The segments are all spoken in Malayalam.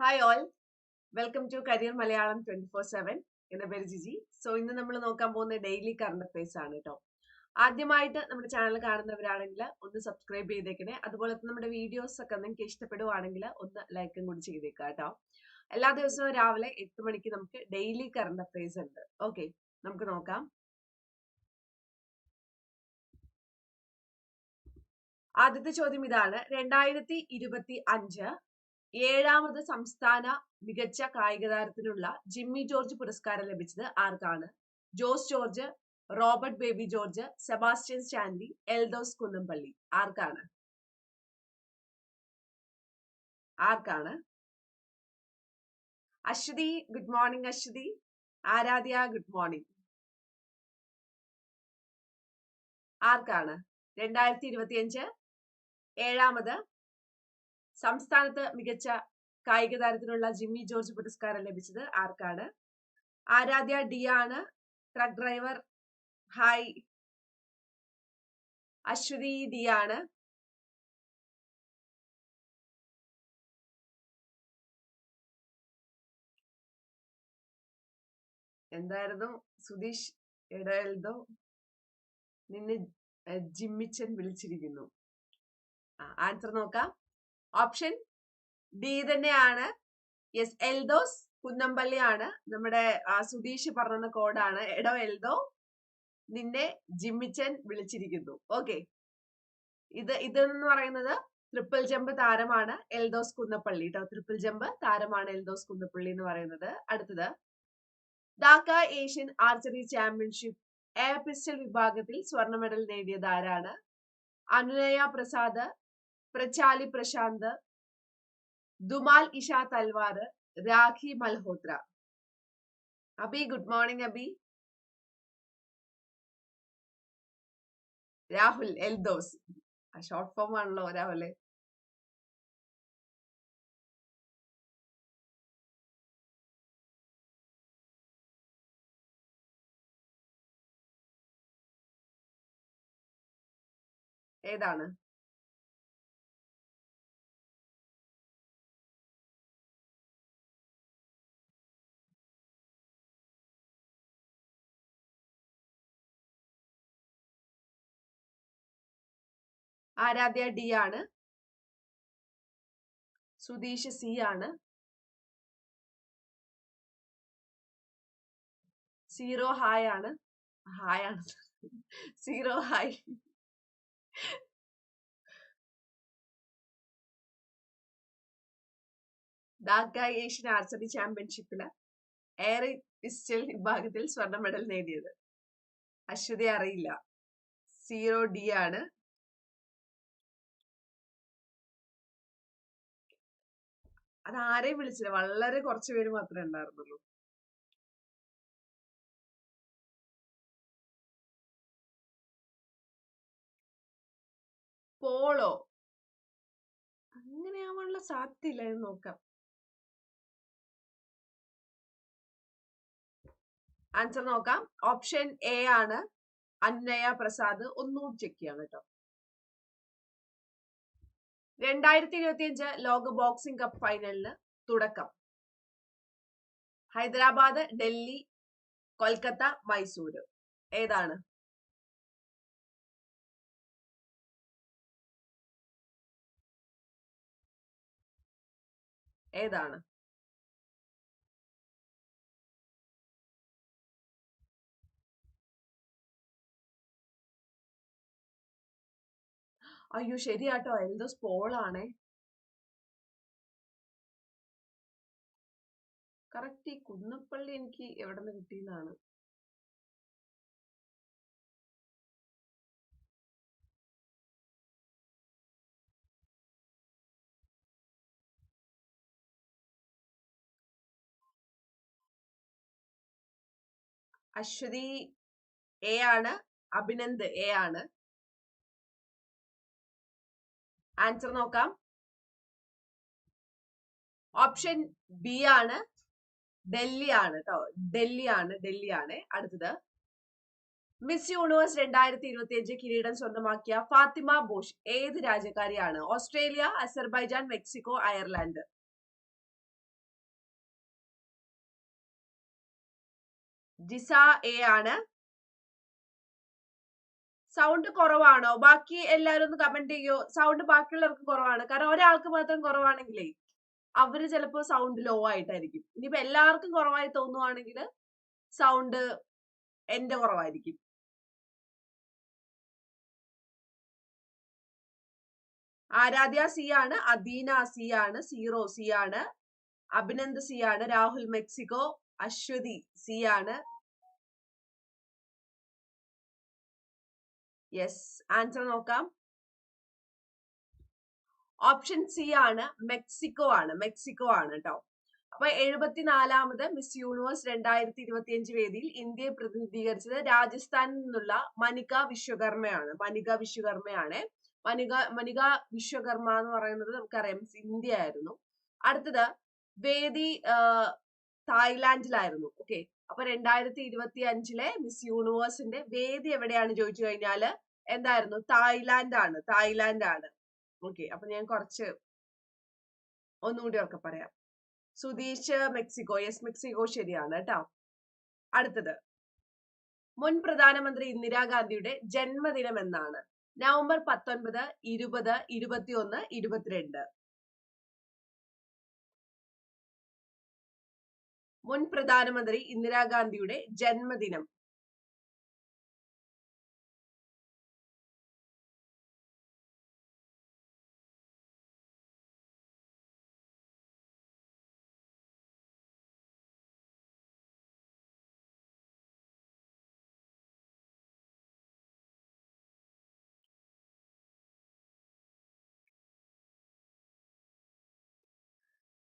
Hi all welcome to career Malayalam twenty four seven എന്ന പേര് ജിജി. സോ ഇന്ന് നമ്മൾ നോക്കാൻ പോകുന്ന ഡെയിലി കറണ്ട് അഫയേഴ്സ് ആണ് കേട്ടോ ആദ്യമായിട്ട് നമ്മുടെ ചാനൽ കാണുന്നവരാണെങ്കിൽ ഒന്ന് സബ്സ്ക്രൈബ് ചെയ്തേക്കണേ. അതുപോലെ തന്നെ നമ്മുടെ വീഡിയോസ് ഒക്കെ നിങ്ങൾക്ക് ഇഷ്ടപ്പെടുവാണെങ്കിൽ ഒന്ന് ലൈക്കും കൂടി ചെയ്തേക്കുക കേട്ടോ എല്ലാ ദിവസവും രാവിലെ എട്ട് മണിക്ക് നമുക്ക് ഡെയിലി കറണ്ട് അഫയേഴ്സ് ഉണ്ട്. ഓക്കെ നമുക്ക് നോക്കാം. ആദ്യത്തെ ചോദ്യം ഇതാണ്. രണ്ടായിരത്തി ഇരുപത്തി അഞ്ച് ഏഴാമത് സംസ്ഥാന മികച്ച കായിക താരത്തിനുള്ള ജിമ്മി ജോർജ് പുരസ്കാരം ലഭിച്ചത് ആർക്കാണ്? Jose George Robert Baby George Sebastian Stanley Eldhose Kunnampally. ആർക്കാണ്? ആർക്കാണ്? Aswathy good morning Aswathy. Aaradhya good morning. ആർക്കാണ്? രണ്ടായിരത്തി ഇരുപത്തിയഞ്ച്. ഏഴാമത് സംസ്ഥാനത്ത് മികച്ച കായിക താരത്തിനുള്ള ജിമ്മി ജോർജ് പുരസ്കാരം ലഭിച്ചത് ആർക്കാണ്? ആരാധ്യ ഡി ആണ് truck driver hi Aswathy D ആണ് എന്തായിരുന്നു? സുധീഷ് എടയൽദോ നിന്നെ ജിമ്മിച്ചൻ വിളിച്ചിരിക്കുന്നു. ആൻസർ നോക്കാം. ഓപ്ഷൻ ഡി തന്നെയാണ്. യെസ് എൽദോസ് കുന്നമ്പള്ളിയാണ് നമ്മുടെ സുധീഷ് പറഞ്ഞ കോഡാണ്. എടോ എൽദോ നിന്നെ ജിമ്മിച്ചൻ വിളിച്ചിരിക്കുന്നു. ഓക്കെ ഇത് ഇതെന്ന് പറയുന്നത് ട്രിപ്പിൾ ജമ്പ് താരമാണ് എൽദോസ് കുന്നപ്പള്ളി കേട്ടോ ട്രിപ്പിൾ ജമ്പ് താരമാണ് എൽദോസ് കുന്നപ്പള്ളി എന്ന് പറയുന്നത്. അടുത്തത്. Dhaka Asian archery championship air pistol വിഭാഗത്തിൽ സ്വർണ മെഡൽ നേടിയത് ആരാണ് Anunaya Prasad Prachali Prashant Dhumal Isha Talwar Rakhi Malhotra. Abi good morning Abi. Rahul Eldhose. Short form ആണല്ലോ രാഹുലെ ഏതാണ്? ആരാധ്യ ഡി ആണ്. സുധീഷ് സി ആണ്. സീറോ ഹായ് ആണ്. ഹായ് ആണ്. Zero hi. Dhaka Asian archery ചാമ്പ്യൻഷിപ്പിൽ എയർ പിസ്റ്റൽ വിഭാഗത്തിൽ സ്വർണ മെഡൽ നേടിയത്. അശ്വതി അറിയില്ല. സീറോ ഡി ആണ്. അത് ആരെയും വിളിച്ചില്ല. വളരെ കുറച്ചു പേര് മാത്രമേ ഉണ്ടായിരുന്നുള്ളൂ. പോളോ. അങ്ങനെയാവാനുള്ള സാധ്യതയില്ല എന്ന് നോക്കാം. ആൻസർ നോക്കാം. ഓപ്ഷൻ എ ആണ്. അന്നയ പ്രസാദ്. ഒന്നുകൂടി ചെക്ക് ചെയ്യാം കേട്ടോ. രണ്ടായിരത്തി ഇരുപത്തിയഞ്ച് ലോക ബോക്സിംഗ് കപ്പ് ഫൈനലിന് തുടക്കം. ഹൈദരാബാദ് ഡൽഹി കൊൽക്കത്ത മൈസൂര് ഏതാണ്? ഏതാണ്? അയ്യോ ശരിയാട്ടോ. എൽദോസ് പോളാണേ കറക്റ്റ് ഈ കുന്നപ്പള്ളി എനിക്ക് എവിടെ നിന്ന് കിട്ടിയെന്നാണ് അശ്വതി എ ആണ്. അഭിനന്ദ് എ ആണ്. ആൻസർ നോക്കാം. ഓപ്ഷൻ ബി ആണ്. ഡൽഹി ആണ് കേട്ടോ ഡൽഹി ആണ് ഡൽഹി ആണ്. അടുത്തത്. മിസ് യൂണിവേഴ്സ് രണ്ടായിരത്തി ഇരുപത്തി അഞ്ച് കിരീടം സ്വന്തമാക്കിയ ഫാത്തിമ ബോഷ് ഏത് രാജ്യക്കാരിയാണ്? Australia Azerbaijan Mexico Ireland? Jisa A ആണ്. സൗണ്ട് കുറവാണോ? ബാക്കി എല്ലാവരും ഒന്ന് കമന്റ് ചെയ്യോ? സൗണ്ട് ബാക്കിയുള്ളവർക്ക് കുറവാണ്. കാരണം ഒരാൾക്ക് മാത്രം കുറവാണെങ്കിലേ അവർ ചിലപ്പോ സൗണ്ട് ലോ ആയിട്ടായിരിക്കും. ഇനിയിപ്പോ എല്ലാവർക്കും കുറവായി തോന്നുവാണെങ്കിൽ സൗണ്ട് എന്റെ കുറവായിരിക്കും. ആരാധ്യ സി ആണ് അദീന സി ആണ് സീറോ സി ആണ് അഭിനന്ദ് സി ആണ് രാഹുൽ മെക്സിക്കോ അശ്വതി സി ആണ് യെസ് ആൻസർ നോക്കാം. ഓപ്ഷൻ സി ആണ് മെക്സിക്കോ ആണ്. മെക്സിക്കോ ആണ് കേട്ടോ അപ്പൊ എഴുപത്തിനാലാമത് മിസ് യൂണിവേഴ്സ് രണ്ടായിരത്തി ഇരുപത്തിയഞ്ച് വേദിയിൽ ഇന്ത്യയെ പ്രതിനിധീകരിച്ചത് രാജസ്ഥാനിൽ നിന്നുള്ള മനിക വിശ്വകർമ്മയാണ്. മനിക വിശ്വകർമ്മയാണ്. മനിക മനിക വിശ്വകർമ്മ എന്ന് പറയുന്നത് നമുക്കറിയാം. ഇന്ത്യ ആയിരുന്നു. അടുത്തത് വേദി തായ്ലാന്റിലായിരുന്നു ഓക്കെ അപ്പൊ രണ്ടായിരത്തി ഇരുപത്തി അഞ്ചിലെ മിസ് യൂണിവേഴ്സിന്റെ വേദി എവിടെയാണ് ചോദിച്ചു കഴിഞ്ഞാൽ എന്തായിരുന്നു? തായ്ലാന്റ് ആണ് തായ്ലാന്റ് ആണ് ഓക്കെ അപ്പൊ ഞാൻ കുറച്ച് ഒന്നുകൂടി ഒക്കെ പറയാം. സുധീഷ് മെക്സിക്കോ യെസ് മെക്സിക്കോ ശരിയാണ് കേട്ടോ. അടുത്തത്. മുൻ പ്രധാനമന്ത്രി ഇന്ദിരാഗാന്ധിയുടെ ജന്മദിനം എന്നാണ് നവംബർ പത്തൊൻപത് ഇരുപത് ഇരുപത്തിയൊന്ന് ഇരുപത്തിരണ്ട്. മുൻ പ്രധാനമന്ത്രി ഇന്ദിരാഗാന്ധിയുടെ ജന്മദിനം.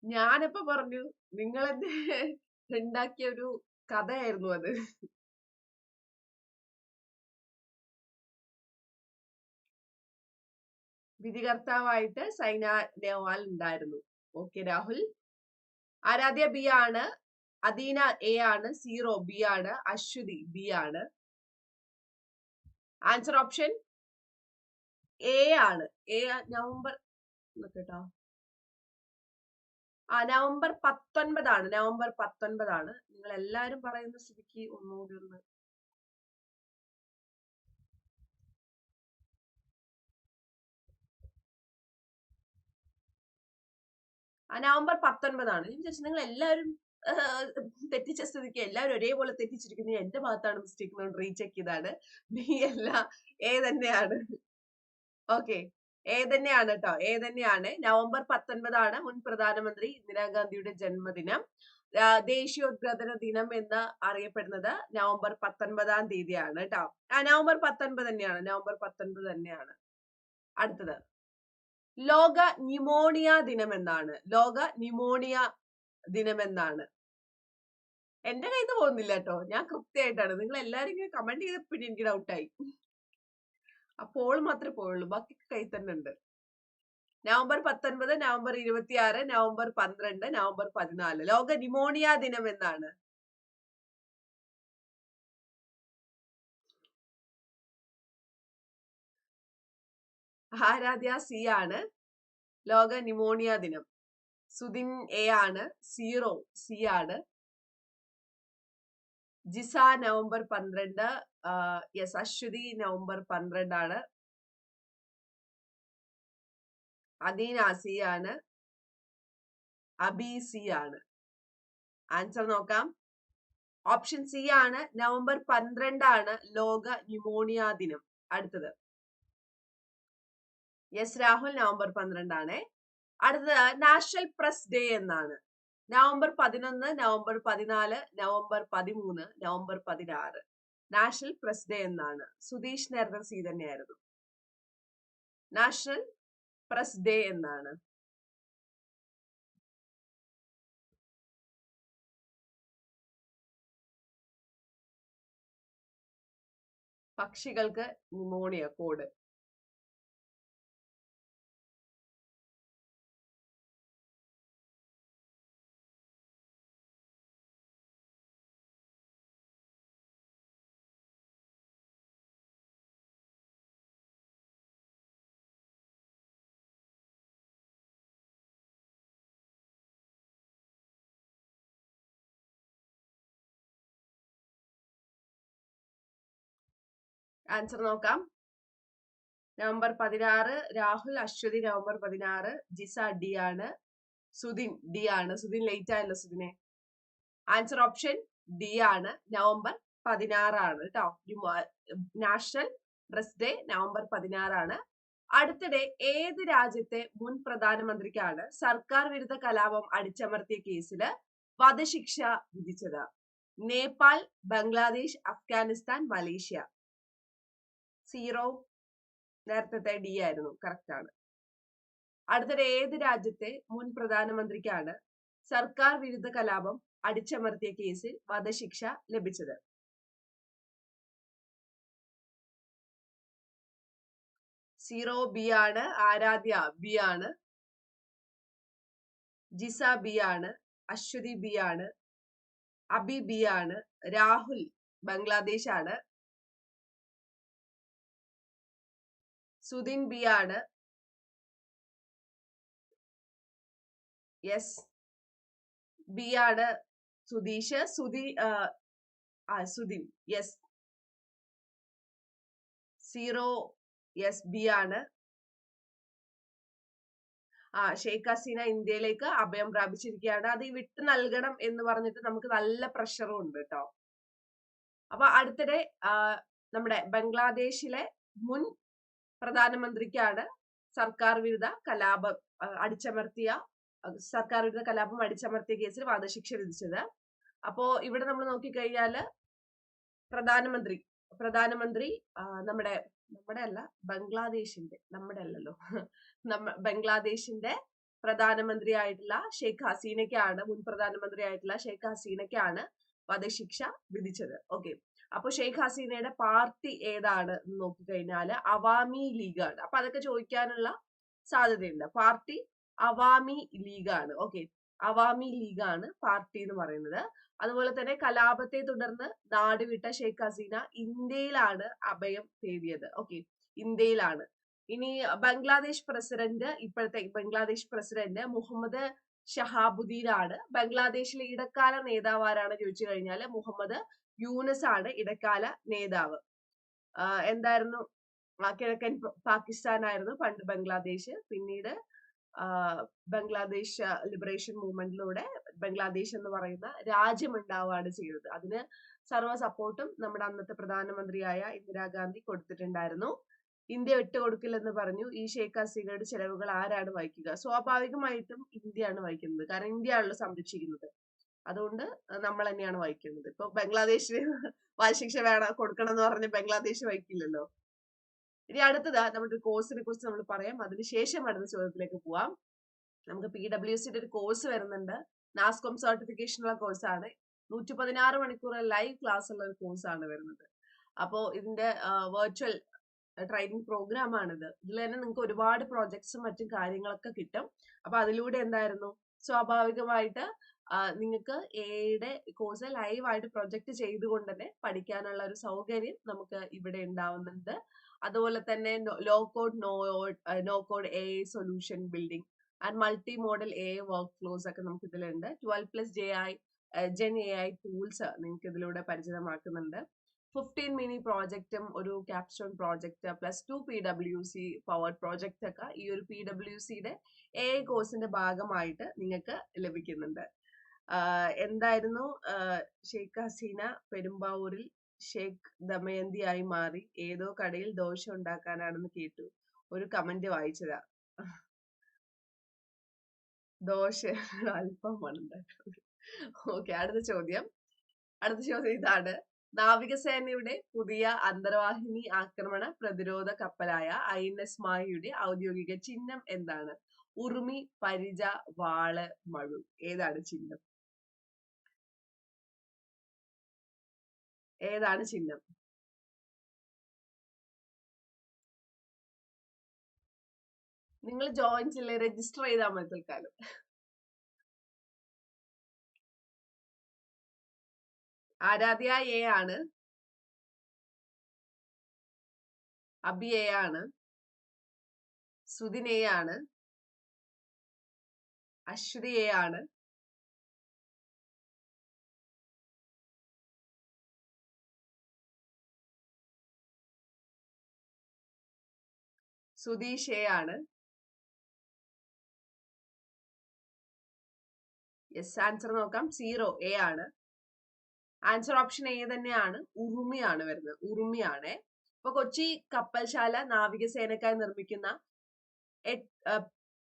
ഞാനിപ്പോ പറഞ്ഞു നിങ്ങളെന്നെ ഉണ്ടാക്കിയ ഒരു കഥയായിരുന്നു അത്. വിധികർത്താവായിട്ട് സൈന നെഹ്വാൾ ഉണ്ടായിരുന്നു. ഓക്കെ രാഹുൽ. ആരാധ്യ ബി ആണ് അദീന എ ആണ് സീറോ ബി ആണ് അശ്വതി ബി ആണ്. ആൻസർ ഓപ്ഷൻ എ ആണ്. എ നവംബർ കേട്ടോ ആ നവംബർ പത്തൊൻപതാണ് നവംബർ പത്തൊൻപതാണ്. നിങ്ങൾ എല്ലാവരും പറയുന്ന സ്ഥിതിക്ക് ഒന്നുകൂടി ഒന്ന് ആ നവംബർ പത്തൊൻപതാണ്. ഞാൻ വിചാരിച്ചു നിങ്ങൾ എല്ലാവരും തെറ്റിച്ച സ്ഥിതിക്ക് എല്ലാവരും ഒരേപോലെ തെറ്റിച്ചിരിക്കുന്നു. എന്റെ ഭാഗത്താണ് മിസ്റ്റേക്ക്. റീചെക്ക് ചെയ്താണ് ബി അല്ല എ തന്നെയാണ്. ഓക്കെ. എ തന്നെയാണ് കേട്ടോ എ തന്നെയാണ് നവംബർ പത്തൊൻപതാണ് മുൻ പ്രധാനമന്ത്രി ഇന്ദിരാഗാന്ധിയുടെ ജന്മദിനം. ദേശീയോദ്ഗ്രഥന ദിനം എന്ന് അറിയപ്പെടുന്നത് നവംബർ പത്തൊൻപതാം തീയതിയാണ് കേട്ടോ ആ നവംബർ പത്തൊൻപത് തന്നെയാണ്. നവംബർ പത്തൊൻപത് തന്നെയാണ്. അടുത്തത്. ലോക ന്യൂമോണിയ ദിനം എന്നാണ്. ലോക ന്യൂമോണിയ ദിനം എന്നാണ്. എന്റെ കയ്യിൽ നിന്ന് പോകുന്നില്ല കേട്ടോ ഞാൻ കൃത്യമായിട്ടാണ്. നിങ്ങൾ എല്ലാരും ഇങ്ങനെ കമന്റ് ചെയ്തപ്പോഴും എനിക്ക് ഡൗട്ടായി അപ്പോൾ മാത്രമേ പോയുള്ളൂ ബാക്കി കൈ തന്നെ ഉണ്ട്. നവംബർ പത്തൊൻപത് നവംബർ ഇരുപത്തിയാറ് നവംബർ പന്ത്രണ്ട് നവംബർ പതിനാല്. ലോക ന്യൂമോണിയ ദിനം എന്നാണ്. ആരാധ്യ സി ആണ്. ലോക ന്യൂമോണിയ ദിനം. സുദിൻ എ ആണ്. സീറോ സി ആണ്. ജിസ നവംബർ പന്ത്രണ്ട് യെസ് അശ്വതി നവംബർ പന്ത്രണ്ടാണ്. അദീൻ സി ആണ് അബി സി ആണ് ആൻസർ നോക്കാം. ഓപ്ഷൻ സി ആണ്. നവംബർ പന്ത്രണ്ടാണ് ലോക ന്യൂമോണിയ ദിനം. അടുത്തത്. യെസ് രാഹുൽ നവംബർ പന്ത്രണ്ടാണ്. അടുത്തത് നാഷണൽ പ്രസ് ഡേ എന്നാണ്. നവംബർ പതിനൊന്ന് നവംബർ പതിനാല് നവംബർ പതിമൂന്ന് നവംബർ പതിനാറ്. നാഷണൽ പ്രസ് ഡേ എന്നാണ്. സുധീഷ് നേരത്തെ സി തന്നെയായിരുന്നു. നാഷണൽ പ്രസ് ഡേ എന്നാണ്. പക്ഷികൾക്ക് ന്യൂമോണിയ കോഡ് ആൻസർ നോക്കാം. നവംബർ പതിനാറ് രാഹുൽ അശ്വതി നവംബർ പതിനാറ് ജിസ ഡി ആണ്. സുദിൻ ഡി ആണ്. സുദിൻ ലേറ്റ് ആയല്ലോ സുദിനെ ആൻസർ ഓപ്ഷൻ ഡി ആണ്. നവംബർ പതിനാറാണ് കേട്ടോ. നാഷണൽ ഡ്രസ് ഡേ നവംബർ പതിനാറാണ് അടുത്തിടെ ഏത് രാജ്യത്തെ മുൻ പ്രധാനമന്ത്രിക്കാണ് സർക്കാർ വിരുദ്ധ കലാപം അടിച്ചമർത്തിയ കേസിൽ വധശിക്ഷ വിധിച്ചത്? നേപ്പാൾ ബംഗ്ലാദേശ് അഫ്ഗാനിസ്ഥാൻ മലേഷ്യ. സീറോ നേരത്തെ ഡി ആയിരുന്നു. കറക്റ്റ് ആണ്. അടുത്തത് ഏത് രാജ്യത്തെ മുൻ പ്രധാനമന്ത്രിക്കാണ് സർക്കാർ വിരുദ്ധ കലാപം അടിച്ചമർത്തിയ കേസിൽ വധശിക്ഷ ലഭിച്ചത്? സീറോ ബി ആണ്. ആരാധ്യ ബി ആണ്. ജിസ ബി ആണ്. അശ്വതി ബി ആണ്. അബി ബി ആണ്. രാഹുൽ ബംഗ്ലാദേശ് ആണ്. സുദിൻ ബി ആണ് യെസ് ബി ആണ് സുധീഷ് സുധി ആ Sudhin. Yes zero yes B ആണ് ആ ഷെയ്ഖ് ഹസീന ഇന്ത്യയിലേക്ക് അഭയം പ്രാപിച്ചിരിക്കുകയാണ്. അത് വിട്ടു നൽകണം എന്ന് പറഞ്ഞിട്ട് നമുക്ക് നല്ല പ്രഷറും ഉണ്ട് കേട്ടോ അപ്പൊ അടുത്തിടെ നമ്മുടെ ബംഗ്ലാദേശിലെ മുൻ പ്രധാനമന്ത്രിക്കാണ് സർക്കാർ വിരുദ്ധ കലാപം അടിച്ചമർത്തിയ സർക്കാർ വിരുദ്ധ കലാപം അടിച്ചമർത്തിയ കേസിൽ വധശിക്ഷ വിധിച്ചത്. അപ്പോ ഇവിടെ നമ്മൾ നോക്കിക്കഴിഞ്ഞാൽ പ്രധാനമന്ത്രി പ്രധാനമന്ത്രി നമ്മുടെ നമ്മുടെ അല്ല ബംഗ്ലാദേശിന്റെ നമ്മുടെ അല്ലല്ലോ നമ്മ ബംഗ്ലാദേശിന്റെ പ്രധാനമന്ത്രിയായിട്ടുള്ള ഷെയ്ഖ് ഹസീനയ്ക്കാണ് മുൻ പ്രധാനമന്ത്രി ആയിട്ടുള്ള ഷെയ്ഖ് ഹസീനയ്ക്കാണ് വധശിക്ഷ വിധിച്ചത്. ഓക്കെ. അപ്പൊ ഷെയ്ഖ് ഹസീനയുടെ പാർട്ടി ഏതാണ് എന്ന് നോക്കിക്കഴിഞ്ഞാൽ അവാമി ലീഗാണ്. അപ്പൊ അതൊക്കെ ചോദിക്കാനുള്ള സാധ്യതയുണ്ട്. പാർട്ടി അവാമി ലീഗാണ്. ഓക്കെ. അവാമി ലീഗാണ് പാർട്ടി എന്ന് പറയുന്നത്. അതുപോലെ തന്നെ കലാപത്തെ തുടർന്ന് നാടുവിട്ട ഷെയ്ഖ് ഹസീന ഇന്ത്യയിലാണ് അഭയം തേടിയത്. ഓക്കെ. ഇന്ത്യയിലാണ്. ഇനി ബംഗ്ലാദേശ് പ്രസിഡന്റ് ഇപ്പോഴത്തെ ബംഗ്ലാദേശ് പ്രസിഡന്റ് മുഹമ്മദ് ഷഹാബുദ്ദീൻ ആണ് ബംഗ്ലാദേശിലെ ഇടക്കാല നേതാവ് ആരാണ് ചോദിച്ചു കഴിഞ്ഞാൽ മുഹമ്മദ് യൂനസ് ആണ് ഇടക്കാല നേതാവ്. എന്തായിരുന്നു? കിഴക്കൻ പാകിസ്ഥാൻ ആയിരുന്നു പണ്ട് ബംഗ്ലാദേശ്. പിന്നീട് ബംഗ്ലാദേശ് ലിബറേഷൻ മൂവ്മെന്റിലൂടെ ബംഗ്ലാദേശ് എന്ന് പറയുന്ന രാജ്യം ഉണ്ടാവുകയാണ് ചെയ്തത്. അതിന് സർവ സപ്പോർട്ടും നമ്മുടെ അന്നത്തെ പ്രധാനമന്ത്രിയായ ഇന്ദിരാഗാന്ധി കൊടുത്തിട്ടുണ്ടായിരുന്നു. ഇന്ത്യ വിട്ടുകൊടുക്കില്ലെന്ന് പറഞ്ഞു. ഈ ഷേഖ് ഹസീനയുടെ ചെലവുകൾ ആരാണ് വഹിക്കുക? സ്വാഭാവികമായിട്ടും ഇന്ത്യയാണ് വഹിക്കുന്നത്. കാരണം ഇന്ത്യയാണല്ലോ സംരക്ഷിക്കുന്നത്. അതുകൊണ്ട് നമ്മൾ തന്നെയാണ് വായിക്കുന്നത് ഇപ്പൊ ബംഗ്ലാദേശിന് വധശിക്ഷ വേണം കൊടുക്കണം എന്ന് പറഞ്ഞ് ബംഗ്ലാദേശ് വായിക്കില്ലല്ലോ ഇനി അടുത്തത് നമ്മുടെ കോഴ്സിനെ കുറിച്ച് നമ്മൾ പറയാം. അതിനുശേഷം അടുത്ത ചോദ്യത്തിലേക്ക് പോവാം. നമുക്ക് പി ഡബ്ല്യു സിയുടെ ഒരു കോഴ്സ് വരുന്നുണ്ട്. നാസ്കോം സർട്ടിഫിക്കേഷനുള്ള കോഴ്സാണ് നൂറ്റി പതിനാറ് മണിക്കൂർ ലൈവ് ക്ലാസ് ഉള്ള ഒരു കോഴ്സാണ് വരുന്നത്. അപ്പോൾ ഇതിന്റെ വെർച്വൽ ട്രെയിനിങ് പ്രോഗ്രാം ആണിത്. ഇതിൽ തന്നെ നിങ്ങൾക്ക് ഒരുപാട് പ്രോജക്ട്സും മറ്റും കാര്യങ്ങളൊക്കെ കിട്ടും. അപ്പൊ അതിലൂടെ എന്തായിരുന്നു? സ്വാഭാവികമായിട്ട് നിങ്ങൾക്ക് എയുടെ കോഴ്സ് ലൈവായിട്ട് പ്രൊജക്ട് ചെയ്തുകൊണ്ട് തന്നെ പഠിക്കാനുള്ള ഒരു സൗകര്യം നമുക്ക് ഇവിടെ ഉണ്ടാവുന്നുണ്ട്. അതുപോലെ തന്നെ low code no no code A solution building and multi modal A workflows ഒക്കെ നമുക്ക് ഇതിലുണ്ട്. Twelve plus J I gen A I tools നിങ്ങൾക്ക് ഇതിലൂടെ പരിചിതമാക്കുന്നുണ്ട്. ഫിഫ്റ്റീൻ മിനി പ്രോജക്റ്റും ഒരു capstone project plus two P W C power project ഒക്കെ ഈ ഒരു പി ഡബ്ല്യു സിയുടെ എ കോഴ്സിന്റെ ഭാഗമായിട്ട് നിങ്ങൾക്ക് ലഭിക്കുന്നുണ്ട്. എന്തായിരുന്നു? ഷെയ്ഖ് ഹസീന പെരുമ്പാവൂരിൽ ഷെയ്ഖ് ദമയന്തിയായി മാറി. ഏതോ കടയിൽ ദോശ ഉണ്ടാക്കാനാണെന്ന് കേട്ടു. ഒരു കമന്റ് വായിച്ചതാ. ദോശ അല്പമാണ് ഉണ്ടാക്കുന്നത് ഓക്കെ അടുത്ത ചോദ്യം. അടുത്ത ചോദ്യം ഇതാണ്. നാവികസേനയുടെ പുതിയ അന്തർവാഹിനി ആക്രമണ പ്രതിരോധ കപ്പലായ ഐ എൻ എസ് മാഹിയുടെ ഔദ്യോഗിക ചിഹ്നം എന്താണ്? ഉറുമി പരിച വാൾ മഴു ഏതാണ് ചിഹ്നം? ഏതാണ് ചിഹ്നം? നിങ്ങൾ ജോയിൻ ചെയ്യില്ലേ? രജിസ്റ്റർ ചെയ്താൽ മതി തൽക്കാലം. ആരാധ്യ എ ആണ്. അബി എ ആണ്. സുദിൻ എ ആണ്. അശ്വതി എ ആണ്. ആണ് യെസ് ആൻസർ നോക്കാം. സീറോ എ ആണ്. ആൻസർ ഓപ്ഷൻ എ തന്നെയാണ്. ഉറുമിയാണ് വരുന്നത്. ഉറുമിയാണ്. ഇപ്പൊ കൊച്ചി കപ്പൽശാല നാവികസേനക്കായി നിർമ്മിക്കുന്ന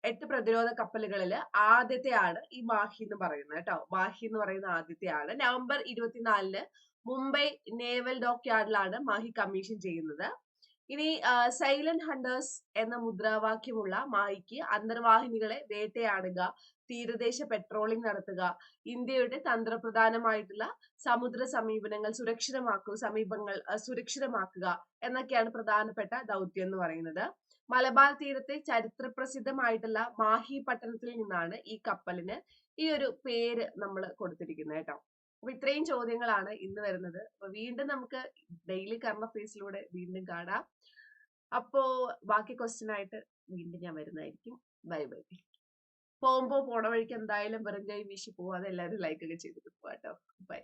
എട്ട് പ്രതിരോധ കപ്പലുകളിൽ ആദ്യത്തെ ആദ്യത്തെയാണ് ഈ മാഹി എന്ന് പറയുന്നത് കേട്ടോ. മാഹി എന്ന് പറയുന്ന ആദ്യത്തെയാണ്. നവംബർ ഇരുപത്തിനാലിന് മുംബൈ നേവൽ ഡോക്ക് യാർഡിലാണ് മാഹി കമ്മീഷൻ ചെയ്യുന്നത്. ഇനി സൈലന്റ് ഹണ്ടേഴ്സ് എന്ന മുദ്രാവാക്യമുള്ള മായിക്ക് അന്തർവാഹിനികളെ വേട്ടയാടുക തീരദേശ പെട്രോളിംഗ് നടത്തുക ഇന്ത്യയുടെ തന്ത്രപ്രധാനമായിട്ടുള്ള സമുദ്ര സമീപനങ്ങൾ സുരക്ഷിതമാക്കുക സമീപങ്ങൾ സുരക്ഷിതമാക്കുക എന്നൊക്കെയാണ് പ്രധാനപ്പെട്ട ദൗത്യം എന്ന് പറയുന്നത്. മലബാർ തീരത്തെ ചരിത്ര പ്രസിദ്ധമായിട്ടുള്ള മാഹി പട്ടണത്തിൽ നിന്നാണ് ഈ കപ്പലിന് ഈ ഒരു പേര് നമ്മൾ കൊടുത്തിരിക്കുന്നത് കേട്ടോ. അപ്പൊ ഇത്രയും ചോദ്യങ്ങളാണ് ഇന്ന് വരുന്നത്. അപ്പൊ വീണ്ടും നമുക്ക് ഡെയിലി കർമ്മ ഫേസിലൂടെ വീണ്ടും കാണാം. അപ്പോ ബാക്കി ക്വസ്റ്റ്യൻ ആയിട്ട് വീണ്ടും ഞാൻ വരുന്നതായിരിക്കും. ബൈ ബൈ പോകുമ്പോ പോണ വഴിക്ക് എന്തായാലും വെറും കൈ വീശി പോവാതെ എല്ലാവരും ലൈക്ക് ഒക്കെ ചെയ്തിട്ട് പോവാട്ടോ. ബൈ